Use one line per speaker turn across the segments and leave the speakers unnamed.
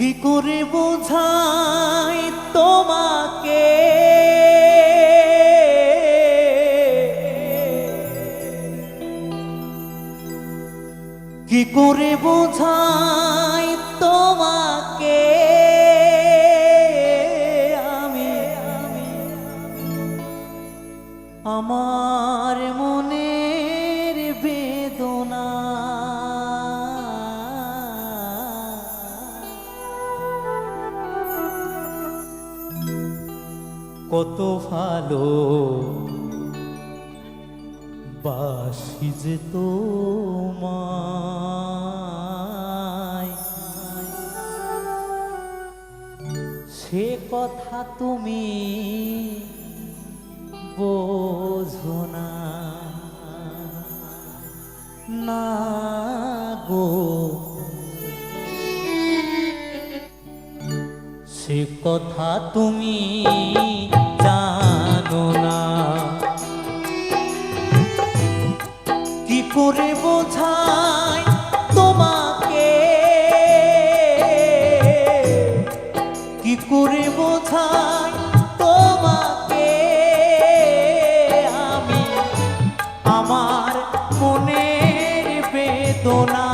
কি করে বোঝাই তোমাকে? কি করে বোঝাই তোমাকে? কত ভালো। বাসি যে তোমায়। সে কথা তুমি বোঝো না। গো। সে কথা তুমি করে বোঝাই তোমাকে। কি করে বোঝাই তোমাকে? আমি আমার মনের বেদনা।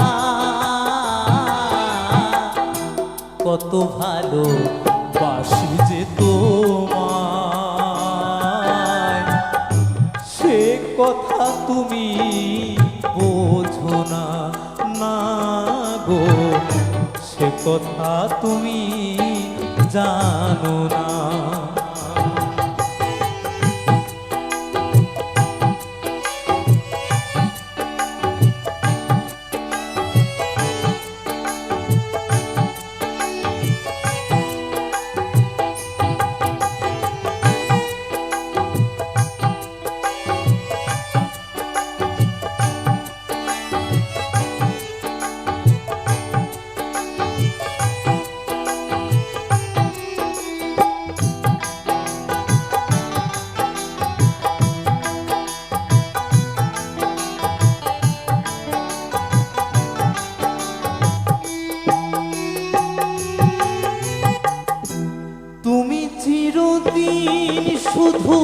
কত ভালো বাসি যে তোমায়। সে কথা তুমি বোঝো না না গো সে কথা তুমি জানো না। চিরদিন শুধু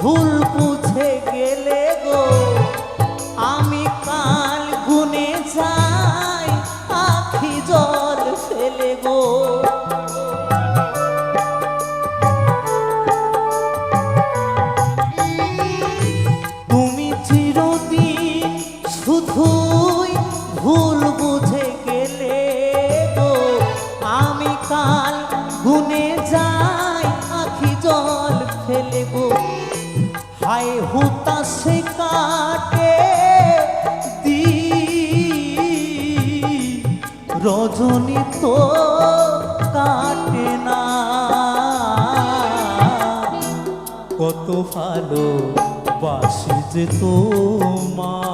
ভুল বুঝে গেলে গো। আমি কাল গুনে যাই আখি জল ফেলে গো। রজনী তো কাটে না। কত ভালো বাসি যে তোমায়।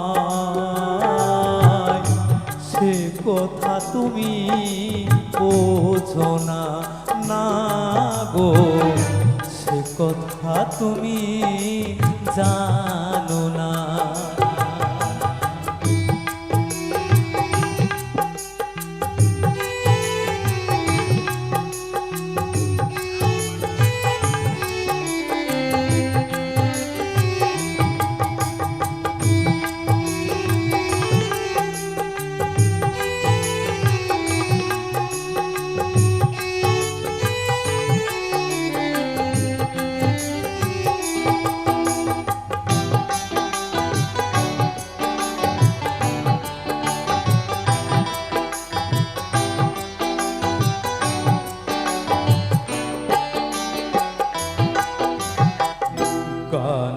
সে কথা তুমি বোঝো না না গো। সে কথা তুমি জানো না।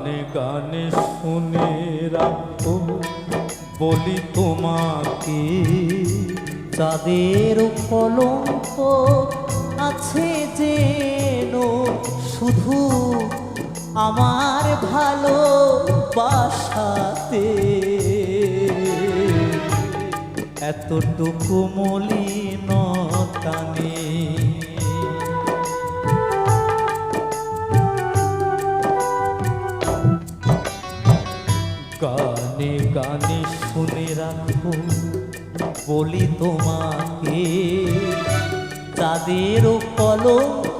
গানে গানে শুনে রাখো। বলি তোমাকে তাদের কলঙ্ক আছে যেন শুধু আমার ভালো বাসাতে এতটুকু মলিনতা নেই। রাখো বলি তোমাকে, যাদেরও কলঙ্ক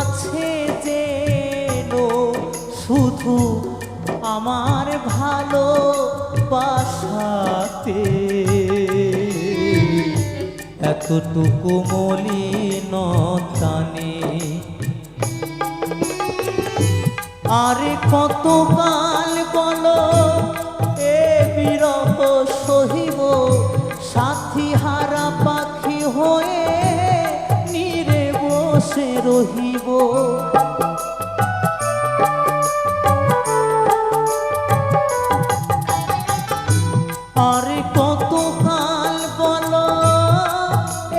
আছে যেন শুধু আমার ভালো বাসাতে এতটুকু মলিনতা নেই আরে কত কাল বলো বসে রহিব। আরে কত কাল বলো,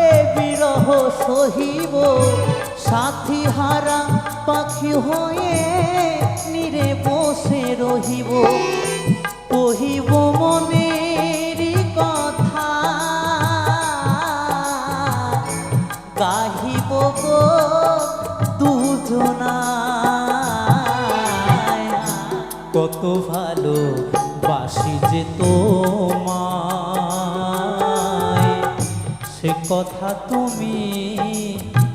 এ বিরহ সহিব। সাথী হারা পাখি হয়ে নিরে বসে রহিব। কহিব মনেরই কত ভালো বাসি যে তোমায়। সে কথা তুমি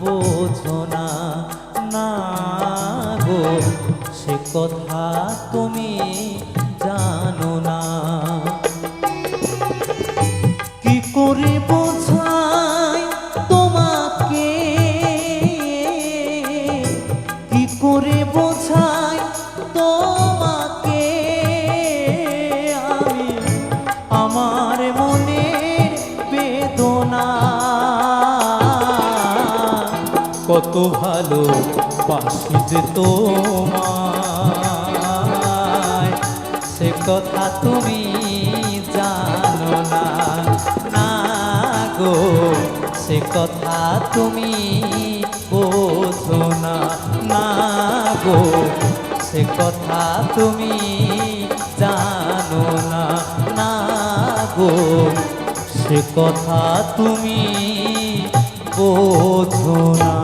বোঝো না না গো। সে কথা তুমি জানো না। কি করে বোঝাই কত ভালো বাসি যে তোমায়। সে কথা তুমি জানো না না গো, সে কথা তুমি বোঝো না না গো, সে কথা তুমি জানো না না গো, সে কথা তুমি বোঝো না।